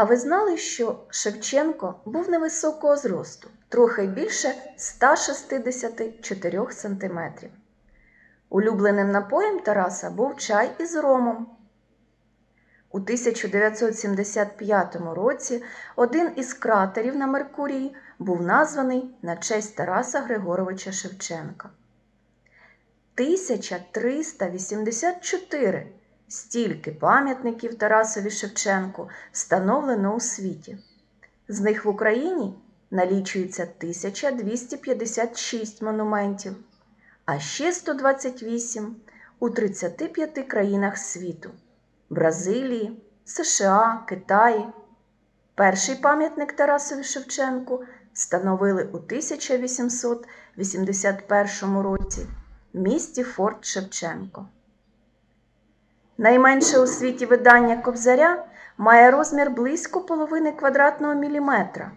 А ви знали, що Шевченко був невисокого зросту, трохи більше 164 см. Улюбленим напоєм Тараса був чай із ромом. У 1975 році один із кратерів на Меркурії був названий на честь Тараса Григоровича Шевченка. 1384 стільки пам'ятників Тарасові Шевченку встановлено у світі. З них в Україні налічується 1256 монументів, а ще 128 у 35 країнах світу Бразилії, США, Китаї. Перший пам'ятник Тарасові Шевченку встановили у 1881 році в місті Форт Шевченко. Найменше у світі видання Кобзаря має розмір близько половини квадратного міліметра,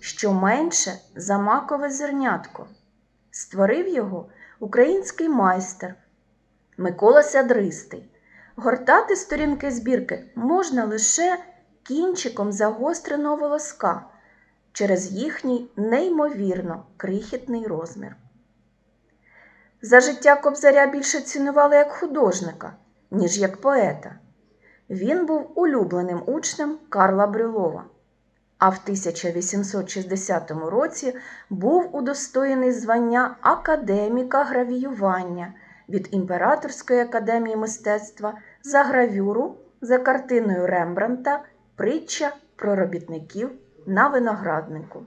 що менше за макове зернятко. Створив його український майстер Микола Сядристий. Гортати сторінки збірки можна лише кінчиком загостреного волоска через їхній неймовірно крихітний розмір. За життя Кобзаря більше цінували як художника, ніж як поета. Він був улюбленим учнем Карла Брюлова, а в 1860 році був удостоєний звання академіка гравіювання від Імператорської академії мистецтва за гравюру за картиною Рембранта Притча про робітників на винограднику.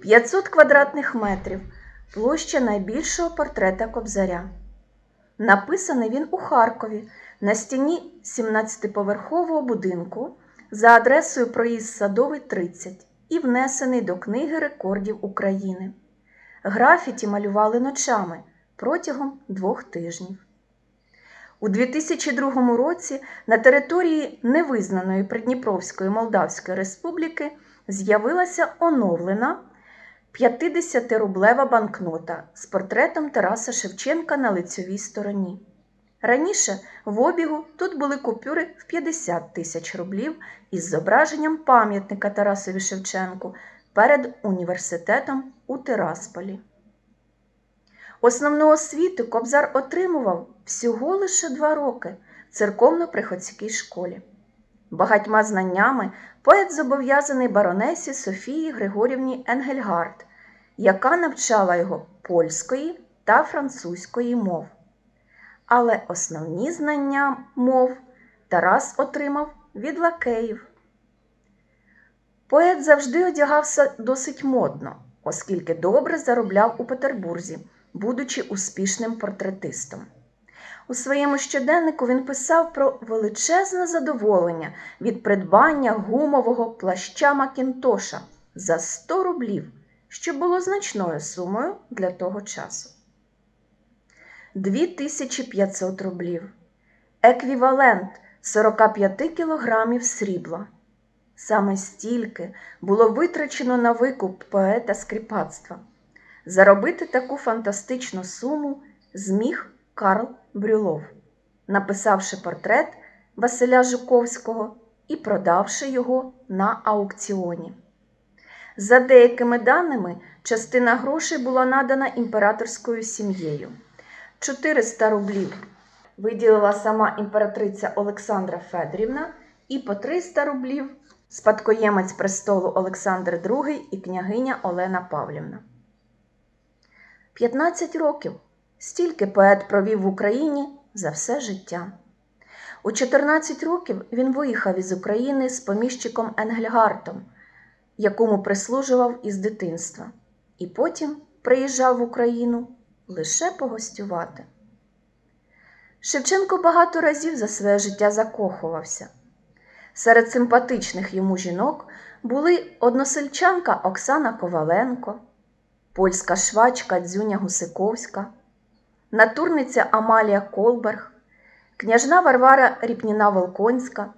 500 квадратних метрів площа найбільшого портрета Кобзаря. Написаний він у Харкові на стіні 17-поверхового будинку за адресою проїзд Садовий 30 і внесений до Книги рекордів України. Графіті малювали ночами протягом двох тижнів. У 2002 році на території невизнаної Придніпровської Молдавської Республіки з'явилася оновлена 50-рублева банкнота з портретом Тараса Шевченка на лицьовій стороні. Раніше в обігу тут були купюри в 50 тисяч рублів із зображенням пам'ятника Тарасові Шевченку перед університетом у Тирасполі. Основну освіту Кобзар отримував всього лише два роки в церковно-приходській школі. Багатьма знаннями поет зобов'язаний баронесі Софії Григорівні Енгельгард, яка навчала його польської та французької мов. Але основні знання мов Тарас отримав від лакеїв. Поет завжди одягався досить модно, оскільки добре заробляв у Петербурзі, будучи успішним портретистом. У своєму щоденнику він писав про величезне задоволення від придбання гумового плаща Макінтоша за 100 рублів, що було значною сумою для того часу. 2500 рублів. Еквівалент 45 кілограмів срібла. Саме стільки було витрачено на викуп поета скріпацтва. Заробити таку фантастичну суму зміг Карл Брюлов, написавши портрет Василя Жуковського і продавши його на аукціоні. За деякими даними, частина грошей була надана імператорською сім'єю. 400 рублів виділила сама імператриця Олександра Федорівна і по 300 рублів спадкоємець престолу Олександр II і княгиня Олена Павлівна. 15 років стільки поет провів в Україні за все життя. У 14 років він виїхав із України з поміщиком Енгельгартом, якому прислужував із дитинства, і потім приїжджав в Україну лише погостювати. Шевченко багато разів за своє життя закохувався. Серед симпатичних йому жінок були односельчанка Оксана Коваленко, польська швачка Дзюня Гусиковська, натурниця Амалія Колберг, княжна Варвара Ріпніна Волконська,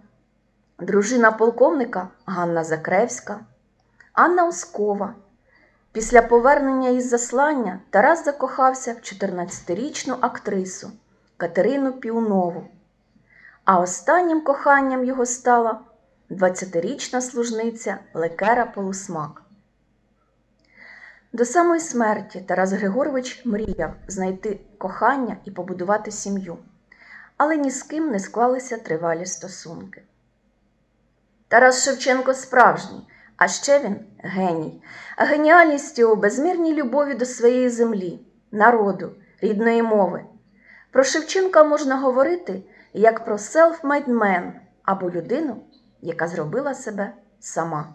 дружина полковника Ганна Закревська, Анна Ускова. Після повернення із заслання Тарас закохався в 14-річну актрису Катерину Піунову, а останнім коханням його стала 20-річна служниця Лекера Полусмак. До самої смерті Тарас Григорович мріяв знайти кохання і побудувати сім'ю, але ні з ким не склалися тривалі стосунки. Тарас Шевченко справжній, а ще він геній, а геніальність його безмірній любові до своєї землі, народу, рідної мови. Про Шевченка можна говорити як про self-made man або людину, яка зробила себе сама.